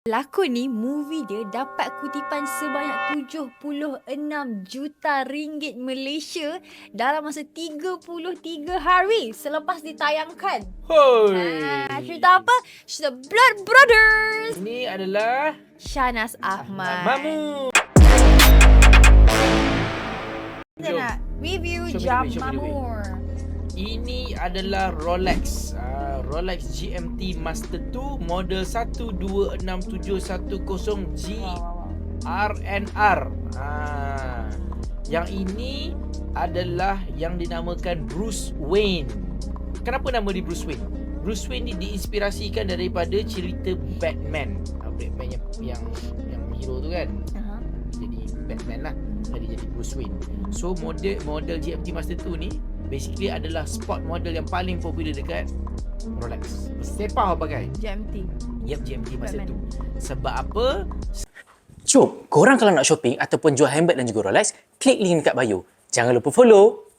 Pelakon ni movie dia dapat kutipan sebanyak 76 juta ringgit Malaysia dalam masa 33 hari selepas ditayangkan. Hoi. Ah, cerita apa? Cerita Blood Brothers. Ini adalah Shanas Ahmad. Mamu. Kita nak review Jam. Mamur. Ini adalah Rolex. Uh, Rolex GMT Master 2 model 126710G Wow, wow, wow. RNR. Ah. Yang ini adalah yang dinamakan Bruce Wayne. Kenapa nama dia Bruce Wayne? Bruce Wayne ni diinspirasikan daripada cerita Batman. Ah, Batman yang yang yang hero tu kan. Aha. Jadi Batman lah. Jadi jadi Bruce Wayne. So model model GMT Master 2 ni basically adalah sport model yang paling popular dekat Rolex. Sepah pakai. JMT. Yep, GMT Master Batman. 2. Sebab apa? Jom, korang kalau nak shopping ataupun jual handbag dan juga Rolex, klik link dekat bio. Jangan lupa follow.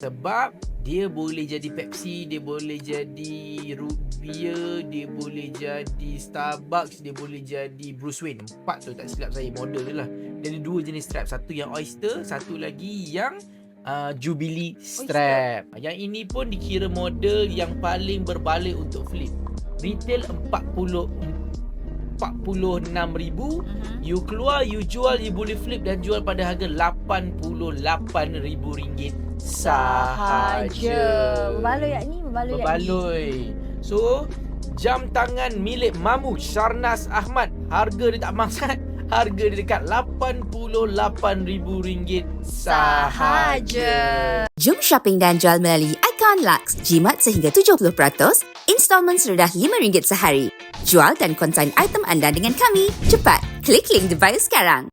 Sebab dia boleh jadi Pepsi, dia boleh jadi root beer, dia boleh jadi Starbucks, dia boleh jadi Bruce Wayne. Empat tu tak silap saya model dia lah. Dia ada dua jenis strap. Satu yang oyster, satu lagi yang uh, Jubilee strap. Yang ini pun dikira model yang paling berbalik untuk flip. Retail 40 46,000 Mhm. You keluar, you jual, you boleh flip dan jual pada harga RM88,000 sahaja. Berbaloi yak ni, berbaloi yak ni. Berbaloi. So, jam tangan milik Mamu Sharnas Ahmad. Harga dia tak mangsat. Harga dia dekat RM88,000 sahaja. Jom shopping dan jual melalui Icon Lux. Jimat sehingga 70%, installment serendah RM5 sehari. Jual dan konsign item anda dengan kami. Cepat, klik link di bio sekarang.